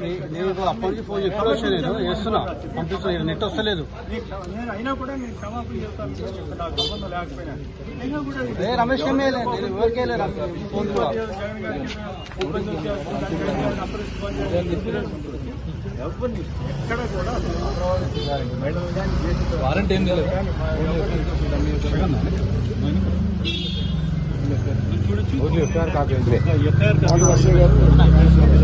నీ- నీకు అప్పటి నుంచి ఫోన్ ఎప్పుడు వచ్చా నేను? వేస్తున్నా పంపిస్తున్నా నెట్ వస్తలేదు. నేను నేను ఏ రమేష్ కమ్మే నేను ఎవరికే ఫోన్ కూడా. వారంటీ ఏం లేదు ఎఫ్ఐఆర్ ఇచ్చేటువంటి ఒక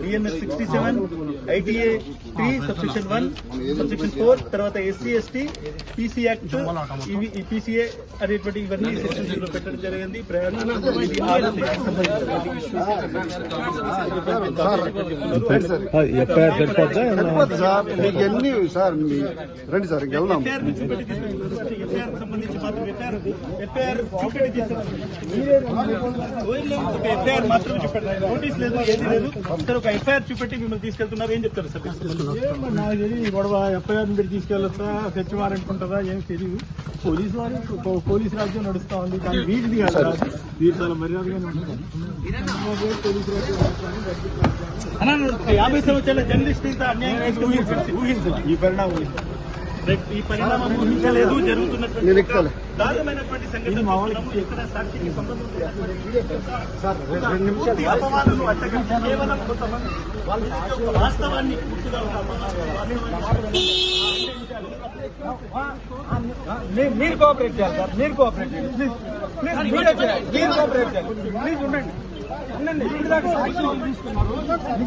BNS sixty seven ITA three sub section one sub section four తర్వాత ఎస్సీ ఎస్టీ పీసీ యాక్ట్ ఇవి ఈ పీసీఏ అనేటువంటి ఇవన్నీ సెక్షన్స్లో పెట్టడం జరిగింది. ప్రయాణం ఇది ఆరోగ్య సరిపోద్ది? సార్. రండి సార్ ఇంకెళ్దాం ఎఫ్ఐఆర్ మాత్రం చూపెట్టారు నోటీస్ లేదు ఏది లేదు. సార్ ఒక ఎఫ్ఐఆర్ చూపెట్టి మిమ్మల్ని తీసుకెళ్తున్నారు. ఏం చెప్తారు సార్? నాకు తెలియదు. గొడవ ఎఫ్ఐఆర్ మీరు తీసుకెళ్ళొస్తా తెచ్చివారనుకుంటుందా ఏం తెలియదు పోలీసు వారు పోలీసు రాజ్యం నడుస్తా ఉంది. కానీ వీటిది కాదు. వీరు చాలా మర్యాదగానే ఉంటుంది పోలీసు రాజ్యం యాభై సంవత్సరాల జర్నలిస్ట్ ఇంత అన్యాయం ఈ పరిణామం ఈ పరిణామం ఊహించలేదు జరుగుతున్నటువంటి. దారుణమైనటువంటి సంఘటన సాక్షికి సంబంధం అపవాదులు అట్టగా కేవలం కొంతమంది వాళ్ళ యొక్క వాస్తవాన్ని పూర్తిగా ఒక అపవాదులు మీరు- మీరు కోఆపరేట్ చేయాలి సార్. మీరు కోఆపరేట్ చేయాలి. ప్లీజ్ ప్లీజ్ మీరే చేయాలి. మీరు కోఆపరేట్ చేయాలి. ప్లీజ్ ఉండండి. ఉండండి. ఇప్పుడు దాకా తీసుకున్నారు.